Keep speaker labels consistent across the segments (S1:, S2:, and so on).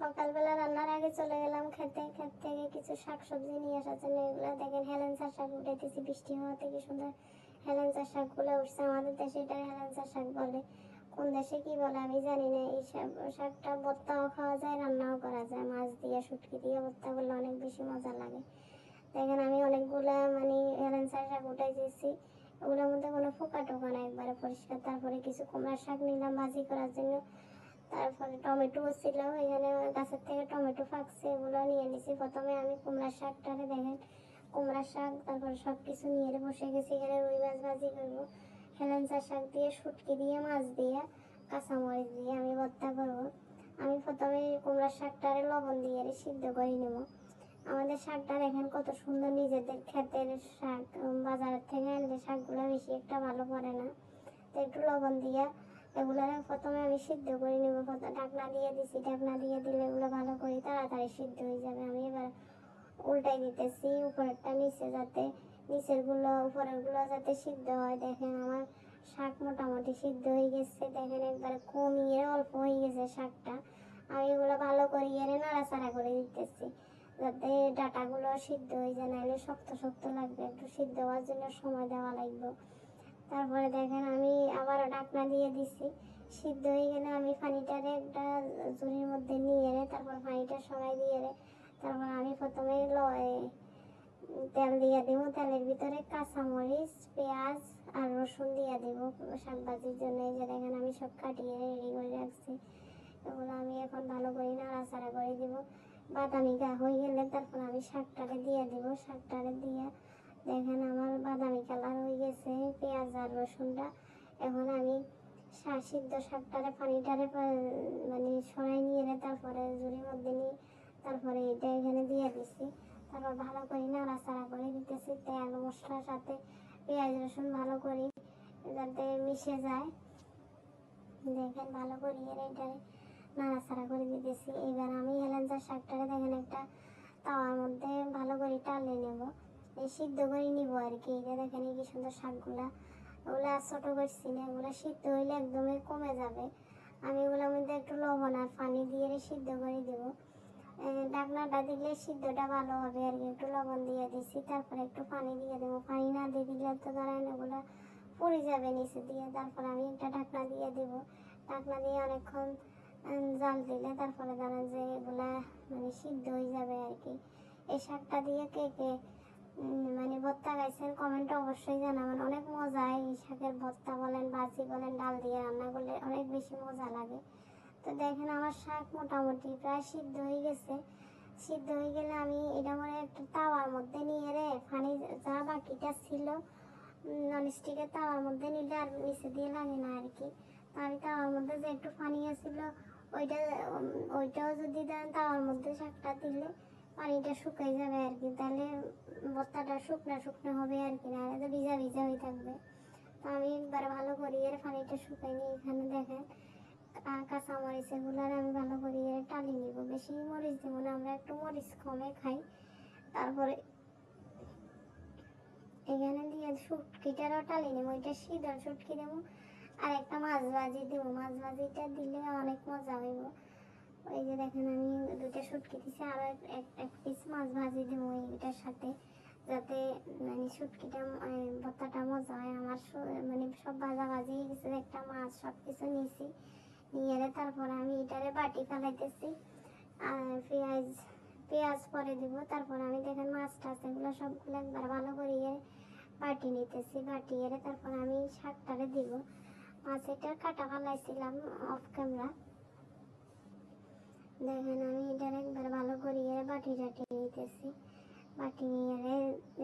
S1: সকালবেলা রান্নার আগে চলে গেলাম খেতে। খেত থেকে কিছু শাক সবজি নিয়ে আসার জন্য এগুলো দেখেন হেলেন্সার শাক উঠাইতেছি বৃষ্টি হওয়া থেকে সুন্দর হেলেন্সার শাকগুলো উঠছে। আমাদের দেশে এটা হেলেন্সার শাক বলে। কোন দেশে কি বলে আমি জানি না। এই শাকটা ভর্তাও খাওয়া যায়, রান্নাও করা যায়। মাছ দিয়ে, শুটকি দিয়ে ভর্তা করলে অনেক বেশি মজা লাগে। দেখেন আমি অনেকগুলা মানে হেলেন্সার শাক উঠাই দিয়েছি ওগুলোর মধ্যে কোনো ফোকা টোকা না একবারে পরিষ্কার। তারপরে কিছু কুমড়ার শাক নিলাম ভাজি করার জন্য। তারপরে টমেটো ছিল এখানে গাছের থেকে টমেটো ফাঁকছে, এগুলো নিয়ে নিছি। প্রথমে আমি কুমড়ার শাকটাকে দেখেন কুমড়ার শাক, তারপরে সব কিছু নিয়ে বসে গেছি। এখানে রুই মাছ ভাজি করব। হেলেঞ্চা শাক দিয়ে, শুটকি দিয়ে, মাছ দিয়ে, কাঁচামরিচ দিয়ে আমি ভর্তা করব। আমি প্রথমে কুমড়ার শাকটারে লবণ দিয়ে সিদ্ধ করে নেব। আমাদের শাকটা দেখেন কত সুন্দর, নিজেদের ক্ষেতের শাক বাজারের থেকে আনলে শাকগুলো বেশি একটা ভালো পড়ে না। তো একটু লবণ দিয়ে এগুলো প্রথমে আমি সিদ্ধ করে নেব ঢাকনা দিয়ে দিছি, ঢাকনা দিয়ে দিলে এগুলো ভালো করে তাড়াতাড়ি সিদ্ধ হয়ে যাবে। আমি এবার উল্টাই দিতেছি উপরেরটা নিচে যাতে নিচেরগুলো উপরেরগুলো যাতে সিদ্ধ হয়। দেখেন আমার শাক মোটামুটি সিদ্ধ হয়ে গেছে। দেখেন একবারে কমিয়ে অল্প হয়ে গেছে শাকটা। আমি এগুলো ভালো করে এনে নাড়াচাড়া করে দিতেছি যাতে ডাটাগুলো সিদ্ধ হয়ে যায়, নাহলে শক্ত শক্ত লাগবে। একটু সিদ্ধ হওয়ার জন্য সময় দেওয়া লাগবে। তারপরে দেখেন আমি ঢাকনা দিয়ে দিছি। সিদ্ধ হয়ে গেলে আমি পানিটারে একটা ঝুড়ির মধ্যে নিয়ে এনে তারপর পানিটা সবাই দিয়ে এনে তারপর আমি প্রথমে তেল দিয়ে দেবো। তেলের ভিতরে কাঁচামরিচ, পেঁয়াজ আর রসুন দিয়ে দেবো শাক ভাজির জন্য। এই যে দেখেন আমি সব কাটিয়ে রেডি করে রাখছি। এগুলো আমি এখন ভালো করে নাড়াচাড়া করে দিব। বাদামি গা হয়ে গেলে তারপর আমি শাকটারে দিয়ে দিব। শাকটারে দিয়ে দেখেন আমার বাদামি কালার হয়ে গেছে, পেঁয়াজ আর রসুনটা। এখন আমি সিদ্ধ শাকটারে পানিটারে মানে সরাই নিয়ে এনে তারপরে ঝুড়ির মধ্যে নিয়ে তারপরে এটা এখানে দিয়ে দিছি। তারপর ভালো করে নাড়াচাড়া করে দিতেছি, তেল, মশলার সাথে পেঁয়াজ, রসুন ভালো করে যাতে মিশে যায়। দেখেন ভালো করে এটারে নাড়াচাড়া করে দিতেছি। এবার আমি হেলেঞ্চার শাকটারে দেখেন একটা তাওয়ার মধ্যে ভালো করে টালে নেব। এই সিদ্ধ করে নিব আর কি। যে দেখেন কি সুন্দর শাকগুলা। ওগুলো আর ছোট করছি না, এগুলো সিদ্ধ হইলে একদমই কমে যাবে। আমি এগুলোর মধ্যে একটু লবণ আর পানি দিয়ে সিদ্ধ করে দেবো। ডাকনাটা দিলে সিদ্ধটা ভালো হবে আর কি, একটু লবণ দিয়ে দিছি, তারপরে একটু পানি দিয়ে দেবো। পানি না দিয়ে দিলে তো ধরেন ওগুলো পড়ে যাবে নিচে দিয়ে, তারপর আমি একটা ঢাকনা দিয়ে দেবো। ঢাকনা দিয়ে অনেকক্ষণ জাল দিলে তারপরে ধরেন যে এগুলা মানে সিদ্ধ হয়ে যাবে আর কি। এই শাকটা দিয়ে কে কে মানে ভর্তা খাইছেন কমেন্টে অবশ্যই জানাবেন। অনেক মজা এই শাকের ভর্তা বলেন ভাজি বলেন, ডাল দিয়ে রান্না করলে অনেক বেশি মজা লাগে। তো দেখেন আমার শাক মোটামুটি প্রায় সিদ্ধ হয়ে গেছে। সিদ্ধ হয়ে গেলে আমি এটা মানে একটা তাওয়ার মধ্যে নিয়ে রে, পানি যা বাকিটা ছিল ননস্টিকের তাওয়ার মধ্যে নিলে আর নিচে দিয়ে লাগে না আর কি। আমি তাওয়ার মধ্যে যে একটু পানি আছিল, ওইটা ওইটাও যদি দেন তাওয়ার মধ্যে শাকটা দিলে পানিটা শুকাই যাবে আর কি, তাহলে ভর্তাটা শুকনো শুকনো হবে আর কি না তো ভিজা ভিজা হয়ে থাকবে। তো আমি একবার ভালো করি এর পানিটা শুকাই নিয়ে এখানে দেখেন কাঁচা মরিচ এগুলো আমি ভালো করে এর টালি নিব। বেশি মরিচ দেবো না, আমরা একটু মরিচ কমে খাই, তারপরে এখানে দিয়ে শুটকিটারও টালি নেব, ওইটা সিদ্ধ শুটকি দেবো, আর একটা মাছ ভাজি দেবো। মাছ ভাজিটা দিলে অনেক মজা হইব। ওই যে দেখেন আমি দুইটা শুটকি দিছি, আর এক- পিস মাছ ভাজি দেবো এইটার সাথে, যাতে মানে শুটকিটা মানে ভর্তাটা মজা হয়। আমার মানে সব ভাজা ভাজি গেছে, একটা মাছ সব কিছু নিয়েছি নিয়ে তারপরে আমি এটারে বাটি ফেলাইতেছি, আর পেঁয়াজ পেঁয়াজ পরে দিব। তারপর আমি দেখেন মাছ টাছ, এগুলো সবগুলো একবার ভালো করে বাটি নিতেছি, বাটি এলে তারপর আমি শাকটারে দিব। মাছ এটা কাটা ফেলাইছিলাম অফ ক্যামেরা দেখেন আমি এটার একবার ভালো করে ইয়ে বাটি টাটি নিতেছি। বাটি নিয়ে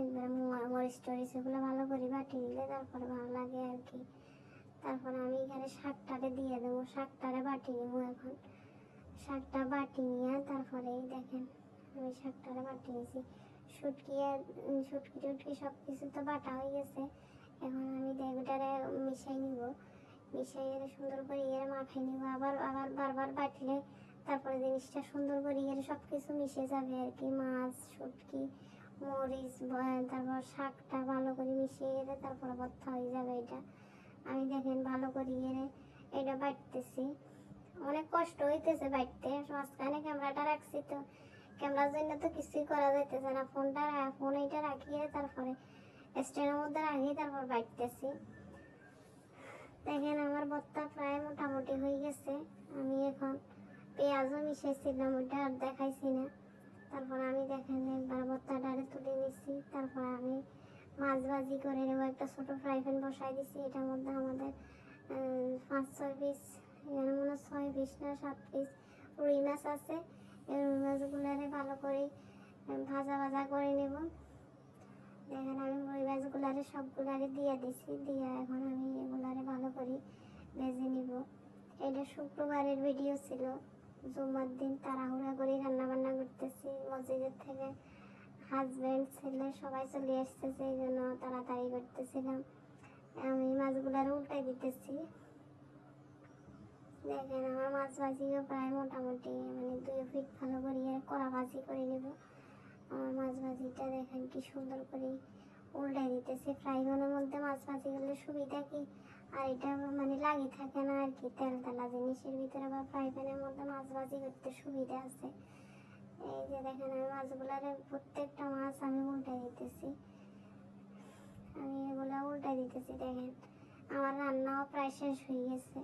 S1: একবার মরিচ টরিচ এগুলো ভালো করে বাটি দিলে তারপরে ভালো লাগে আর কি। তারপর আমি এখানে শাকটারে দিয়ে দেবো শাকটারে বাটি নেব এখন। শাকটা বাটি নিয়ে তারপরে দেখেন আমি শাকটারে বাটি নিয়েছি। শুটকি আর উম, শুটকি টুটকি সব কিছু তো বাটা হয়ে গেছে। এখন আমি দেগুটারে মিশাই নিব। মিশাই সুন্দর করে ইয়ে মাখাই নিব। আবার আবার বারবার বাটলে তারপরে জিনিসটা সুন্দর করে ইয়ে সব কিছু মিশে যাবে আর কি। মাছ শুটকি মরিচ তারপর শাকটা ভালো করে মিশিয়ে গেলে তারপরে ভর্তা হয়ে যাবে এটা। আমি দেখেন ভালো করে ইয়ে এটা বাটতেছি। অনেক কষ্ট হইতেছে বাইতে মাঝখানে ক্যামেরাটা রাখছি তো। ক্যামেরার জন্য তো কিছুই করা যাইতেছে না। ফোনটা ফোন এইটা রাখিয়ে তারপরে স্ট্যান্ডের মধ্যে রাখিয়ে তারপর বাইতেছি দেখেন আমার ভর্তা প্রায় মোটামুটি হয়ে গেছে। আমি এখন পেঁয়াজও মিশাইছিলাম ওইটা আর দেখাইছি না। তারপর আমি দেখেন একবার ভর্তাটা আরে তুলে নিছি, তারপর আমি মাছ ভাজি করে নেব, একটা ছোটো ফ্রাই প্যান বসাই দিছি, এটার মধ্যে আমাদের পাঁচ, ছয় পিস এখানে মনে হয় ছয় পিস না, সাত পিস রুই মাছ আছে। এই রুই মাছগুলারে ভালো করে ভাজা ভাজা করে নেব। দেখেন আমি রুই মাছগুলারে সবগুলারে দিয়ে দিছি, দিয়ে এখন আমি এগুলারে ভালো করে ভেজে নিব। এটা শুক্রবারের ভিডিও ছিল। জুমার দিন তাড়াহুড়া করে রান্না বান্না করতেছি। মসজিদের থেকে হাজব্যান্ড ছেলে সবাই চলে আসতেছে, এই জন্য তাড়াতাড়ি করতেছিলাম। আমি মাছগুলার উল্টাই দিতেছি। দেখেন, আমার মাছ ভাজিও প্রায় মোটামুটি মানে দুই ফিট ভালো করে কড়া ভাজি করে নেব। আমার মাছ ভাজিটা দেখেন কি সুন্দর করে উল্টাই দিতেছি। ফ্রাই প্যানের মধ্যে মাছ ভাজি করলে সুবিধা কি? আর এটা মানে লাগি থাকে না আর কি তেল তেলা জিনিসের ভিতরে বা ফ্রাই প্যানের মধ্যে মাছ ভাজি করতে সুবিধা আছে। এই যে দেখেন, আমি মাছগুলার প্রত্যেকটা মাছ আমি উল্টাই দিতেছি। আমি এগুলো উল্টাই দিতেছি, দেখেন। আমার রান্নাও প্রায় শেষ হয়ে গেছে।